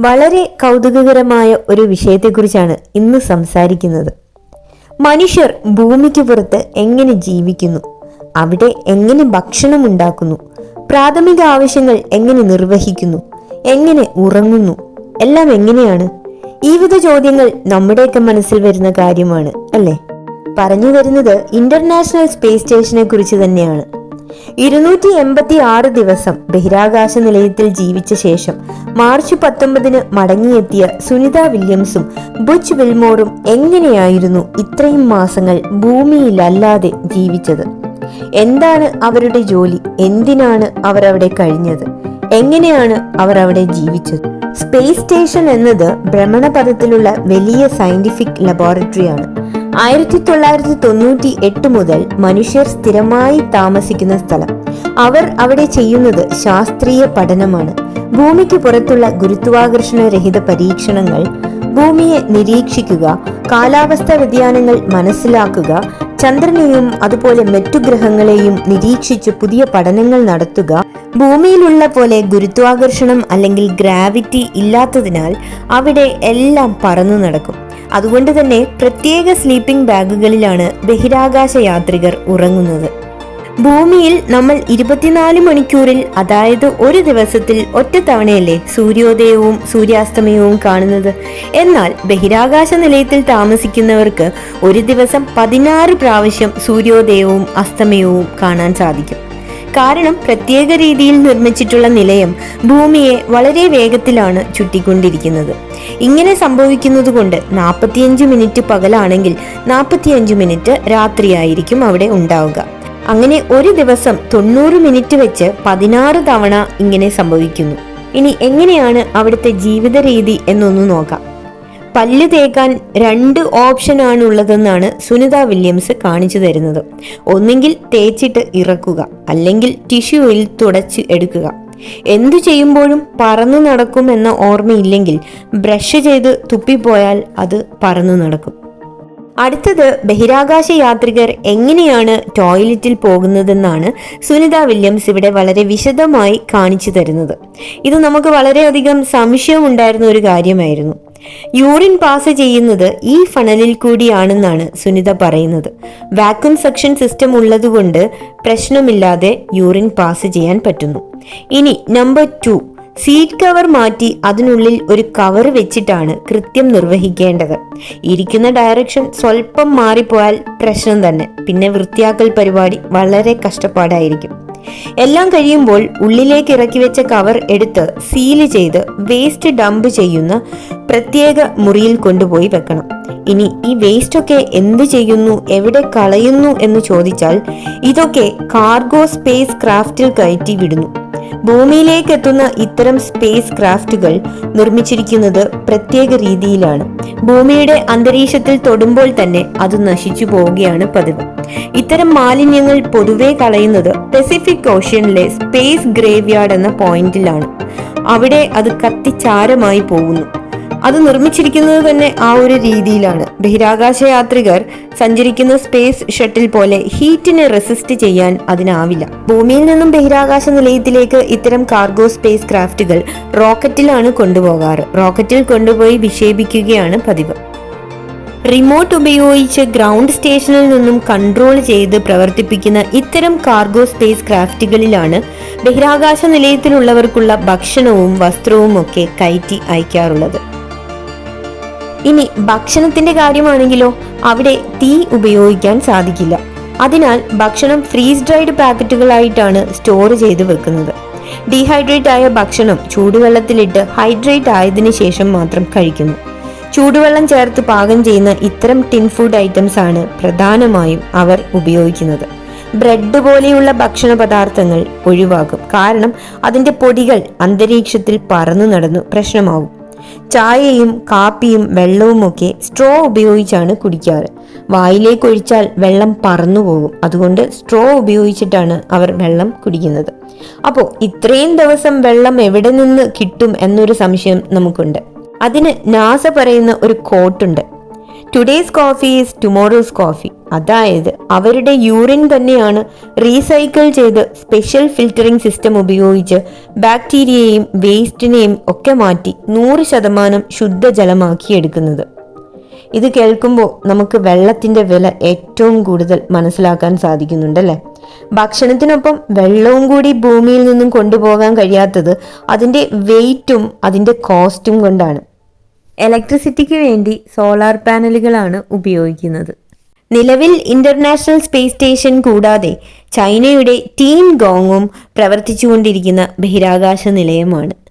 വളരെ കൗതുകകരമായ ഒരു വിഷയത്തെക്കുറിച്ചാണ് ഇന്ന് സംസാരിക്കുന്നത്. മനുഷ്യർ ഭൂമിക്ക് പുറത്ത് എങ്ങനെ ജീവിക്കുന്നു? അവിടെ എങ്ങനെ ഭക്ഷണം ഉണ്ടാക്കുന്നു? പ്രാഥമിക ആവശ്യങ്ങൾ എങ്ങനെ നിർവഹിക്കുന്നു? എങ്ങനെ ഉറങ്ങുന്നു? എല്ലാം എങ്ങനെയാണ്? ഈ വിധ ചോദ്യങ്ങൾ നമ്മുടെയൊക്കെ മനസ്സിൽ വരുന്ന കാര്യമാണ് അല്ലേ? പറഞ്ഞു വരുന്നത് ഇന്റർനാഷണൽ സ്പേസ് സ്റ്റേഷനെ കുറിച്ച് തന്നെയാണ്. ഇരുന്നൂറ്റി എൺപത്തി ആറ് ദിവസം ബഹിരാകാശ നിലയത്തിൽ ജീവിച്ച ശേഷം മാർച്ച് പത്തൊമ്പതിന് മടങ്ങിയെത്തിയ സുനിത വില്യംസും ബുച്ച് വിൽമോറും എങ്ങനെയായിരുന്നു ഇത്രയും മാസങ്ങൾ ഭൂമിയിലല്ലാതെ ജീവിച്ചത്? എന്താണ് അവരുടെ ജോലി? എന്തിനാണ് അവർ അവിടെ കഴിഞ്ഞത്? എങ്ങനെയാണ് അവർ അവിടെ ജീവിച്ചത്? സ്പേസ് സ്റ്റേഷൻ എന്നത് ഭ്രമണപഥത്തിലുള്ള വലിയ സയന്റിഫിക് ലബോറട്ടറിയാണ്. ആയിരത്തി തൊള്ളായിരത്തി തൊണ്ണൂറ്റി എട്ട് മുതൽ മനുഷ്യർ സ്ഥിരമായി താമസിക്കുന്ന സ്ഥലം. അവർ അവിടെ ചെയ്യുന്നത് ശാസ്ത്രീയ പഠനമാണ്. ഭൂമിക്ക് പുറത്തുള്ള ഗുരുത്വാകർഷണ രഹിത പരീക്ഷണങ്ങൾ ഭൂമിയെ നിരീക്ഷിക്കുക കാലാവസ്ഥാ വ്യതിയാനങ്ങൾ മനസ്സിലാക്കുക ചന്ദ്രനെയും അതുപോലെ മറ്റു ഗ്രഹങ്ങളെയും നിരീക്ഷിച്ച് പുതിയ പഠനങ്ങൾ നടത്തുക ഭൂമിയിലുള്ള പോലെ ഗുരുത്വാകർഷണം അല്ലെങ്കിൽ ഗ്രാവിറ്റി ഇല്ലാത്തതിനാൽ അവിടെ എല്ലാം പറന്നു നടക്കും. അതുകൊണ്ട് തന്നെ പ്രത്യേക സ്ലീപ്പിംഗ് ബാഗുകളിലാണ് ബഹിരാകാശ യാത്രികർ ഉറങ്ങുന്നത്. ഭൂമിയിൽ നമ്മൾ ഇരുപത്തിനാല് മണിക്കൂറിൽ അതായത് ഒരു ദിവസത്തിൽ ഒറ്റ തവണയല്ലേ സൂര്യോദയവും സൂര്യാസ്തമയവും കാണുന്നത്? എന്നാൽ ബഹിരാകാശ നിലയത്തിൽ താമസിക്കുന്നവർക്ക് ഒരു ദിവസം പതിനാറ് പ്രാവശ്യം സൂര്യോദയവും അസ്തമയവും കാണാൻ സാധിക്കും. കാരണം പ്രത്യേക രീതിയിൽ നിർമ്മിച്ചിട്ടുള്ള നിലയം ഭൂമിയെ വളരെ വേഗത്തിലാണ് ചുറ്റിക്കൊണ്ടിരിക്കുന്നത്. ഇങ്ങനെ സംഭവിക്കുന്നത് കൊണ്ട് നാൽപ്പത്തിയഞ്ച് മിനിറ്റ് പകലാണെങ്കിൽ നാൽപ്പത്തിയഞ്ച് മിനിറ്റ് രാത്രിയായിരിക്കും അവിടെ ഉണ്ടാവുക. അങ്ങനെ ഒരു ദിവസം തൊണ്ണൂറ് മിനിറ്റ് വെച്ച് പതിനാറ് തവണ ഇങ്ങനെ സംഭവിക്കുന്നു. ഇനി എങ്ങനെയാണ് അവിടുത്തെ ജീവിത രീതി എന്നൊന്ന് നോക്കാം. പല്ല് തേക്കാൻ രണ്ട് ഓപ്ഷൻ ആണ് ഉള്ളതെന്നാണ് സുനിത വില്യംസ് കാണിച്ചു തരുന്നത്. ഒന്നെങ്കിൽ തേച്ചിട്ട് ഇറക്കുക അല്ലെങ്കിൽ ടിഷ്യൂവിൽ തുടച്ച് എടുക്കുക. എന്തു ചെയ്യുമ്പോഴും പറന്നു നടക്കും എന്ന ഓർമ്മയില്ലെങ്കിൽ ബ്രഷ് ചെയ്ത് തുപ്പിപ്പോയാൽ അത് പറന്നു നടക്കും. അടുത്തത് ബഹിരാകാശ യാത്രികർ എങ്ങനെയാണ് ടോയ്ലറ്റിൽ പോകുന്നതെന്നാണ് സുനിത വില്യംസ് ഇവിടെ വളരെ വിശദമായി കാണിച്ചു തരുന്നത്. ഇത് നമുക്ക് വളരെയധികം സംശയമുണ്ടായിരുന്ന ഒരു കാര്യമായിരുന്നു. യൂറിൻ പാസ് ചെയ്യുന്നത് ഈ ഫണലിൽ കൂടിയാണെന്നാണ് സുനിത പറയുന്നത്. വാക്യൂം സെക്ഷൻ സിസ്റ്റം ഉള്ളതുകൊണ്ട് പ്രശ്നമില്ലാതെ യൂറിൻ പാസ് ചെയ്യാൻ പറ്റുന്നു. ഇനി നമ്പർ ടു. സീറ്റ് കവർ മാറ്റി അതിനുള്ളിൽ ഒരു കവർ വെച്ചിട്ടാണ് കൃത്യം നിർവഹിക്കേണ്ടത്. ഇരിക്കുന്ന ഡയറക്ഷൻ സ്വല്പം മാറിപ്പോയാൽ പ്രശ്നം തന്നെ. പിന്നെ വൃത്തിയാക്കൽ പരിപാടി വളരെ കഷ്ടപ്പാടായിരിക്കും. എല്ലാം കഴിയുമ്പോൾ ഉള്ളിലേക്ക് ഇറക്കി വെച്ച കവർ എടുത്ത് സീൽ ചെയ്ത് വേസ്റ്റ് ഡംപ് ചെയ്യുന്ന പ്രത്യേക മുറിയിൽ കൊണ്ടുപോയി വെക്കണം. ഇനി ഈ വേസ്റ്റ് ഒക്കെ എന്ത് ചെയ്യുന്നു? എവിടെ കളയുന്നു? എന്ന് ചോദിച്ചാൽ ഇതൊക്കെ കാർഗോ സ്പേസ് ക്രാഫ്റ്റിൽ കയറ്റി വിടുന്നു. ഭൂമിയിലേക്ക് എത്തുന്ന ഇത്തരം സ്പേസ് ക്രാഫ്റ്റുകൾ നിർമ്മിച്ചിരിക്കുന്നത് പ്രത്യേക രീതിയിലാണ്. ഭൂമിയുടെ അന്തരീക്ഷത്തിൽ തൊടുമ്പോൾ തന്നെ അത് നശിച്ചു പോവുകയാണ് പതിവ്. ഇത്തരം മാലിന്യങ്ങൾ പൊതുവെ കളയുന്നത് പസഫിക് ഓഷ്യനിലെ സ്പേസ് ഗ്രേവ്യാർഡ് എന്ന പോയിന്റിലാണ് അവിടെ അത് കത്തിച്ചാരമായി പോകുന്നു. അത് നിർമ്മിച്ചിരിക്കുന്നത് തന്നെ ആ ഒരു രീതിയിലാണ്. ബഹിരാകാശ യാത്രികർ സഞ്ചരിക്കുന്ന സ്പേസ് ഷട്ടിൽ പോലെ ഹീറ്റിനെ റെസിസ്റ്റ് ചെയ്യാൻ അതിനാവില്ല. ഭൂമിയിൽ നിന്നും ബഹിരാകാശ നിലയത്തിലേക്ക് ഇത്തരം കാർഗോ സ്പേസ് ക്രാഫ്റ്റുകൾ റോക്കറ്റിലാണ് കൊണ്ടുപോകാറ്. റോക്കറ്റിൽ കൊണ്ടുപോയി വിക്ഷേപിക്കുകയാണ് പതിവ്. റിമോട്ട് ഉപയോഗിച്ച് ഗ്രൗണ്ട് സ്റ്റേഷനിൽ നിന്നും കൺട്രോൾ ചെയ്ത് പ്രവർത്തിപ്പിക്കുന്ന ഇത്തരം കാർഗോ സ്പേസ് ക്രാഫ്റ്റുകളിലാണ് ബഹിരാകാശ നിലയത്തിലുള്ളവർക്കുള്ള ഭക്ഷണവും വസ്ത്രവും ഒക്കെ കയറ്റി അയക്കാറുള്ളത്. ഇനി ഭക്ഷണത്തിന്റെ കാര്യമാണെങ്കിലോ അവിടെ തീ ഉപയോഗിക്കാൻ സാധിക്കില്ല. അതിനാൽ ഭക്ഷണം ഫ്രീസ് ഡ്രൈഡ് പാക്കറ്റുകളായിട്ടാണ് സ്റ്റോർ ചെയ്ത് വെക്കുന്നത്. ഡീഹൈഡ്രേറ്റ് ആയ ഭക്ഷണം ചൂടുവെള്ളത്തിലിട്ട് ഹൈഡ്രേറ്റ് ആയതിനു ശേഷം മാത്രം കഴിക്കുന്നു. ചൂടുവെള്ളം ചേർത്ത് പാകം ചെയ്യുന്ന ഇത്തരം ടിൻ ഫുഡ് ഐറ്റംസ് ആണ് പ്രധാനമായും അവർ ഉപയോഗിക്കുന്നത്. ബ്രെഡ് പോലെയുള്ള ഭക്ഷണ പദാർത്ഥങ്ങൾ ഒഴിവാക്കും. കാരണം അതിന്റെ പൊടികൾ അന്തരീക്ഷത്തിൽ പറന്നു നടന്നു പ്രശ്നമാകും ചായയും കാപ്പിയും വെള്ളവുമൊക്കെ സ്ട്രോ ഉപയോഗിച്ചാണ് കുടിക്കാറ്. വായിലേക്ക് ഒഴിച്ചാൽ വെള്ളം പറന്നു പോകും. അതുകൊണ്ട് സ്ട്രോ ഉപയോഗിച്ചിട്ടാണ് അവർ വെള്ളം കുടിക്കുന്നത്. അപ്പോൾ ഇത്രയും ദിവസം വെള്ളം എവിടെ നിന്ന് കിട്ടും എന്നൊരു സംശയം നമുക്കുണ്ട്. അതിന് നാസ പറയുന്ന ഒരു കോട്ടുണ്ട് today's coffee is tomorrow's coffee അതായത് അവരുടെ യൂറിൻ തന്നെയാണ് റീസൈക്കിൾ ചെയ്ത് സ്പെഷ്യൽ ഫിൽറ്ററിംഗ് സിസ്റ്റം ഉപയോഗിച്ച് ബാക്ടീരിയയെയും വേസ്റ്റിനെയും ഒക്കെ മാറ്റി നൂറ് ശതമാനം ശുദ്ധജലമാക്കിയെടുക്കുന്നത് ഇത് കേൾക്കുമ്പോൾ നമുക്ക് വെള്ളത്തിന്റെ വില ഏറ്റവും കൂടുതൽ മനസ്സിലാക്കാൻ സാധിക്കുന്നുണ്ടല്ലേ? ഭക്ഷണത്തിനൊപ്പം വെള്ളവും കൂടി ഭൂമിയിൽ നിന്നും കൊണ്ടുപോകാൻ കഴിയാത്തത് അതിന്റെ വെയിറ്റും അതിന്റെ കോസ്റ്റും കൊണ്ടാണ്. ഇലക്ട്രിസിറ്റിക്ക് വേണ്ടി സോളാർ പാനലുകളാണ് ഉപയോഗിക്കുന്നത്. നിലവിൽ ഇന്റർനാഷണൽ സ്പേസ് സ്റ്റേഷൻ കൂടാതെ ചൈനയുടെ ടീൻ ഗോങ്ങും പ്രവർത്തിച്ചുകൊണ്ടിരിക്കുന്ന ബഹിരാകാശ നിലയമാണ്.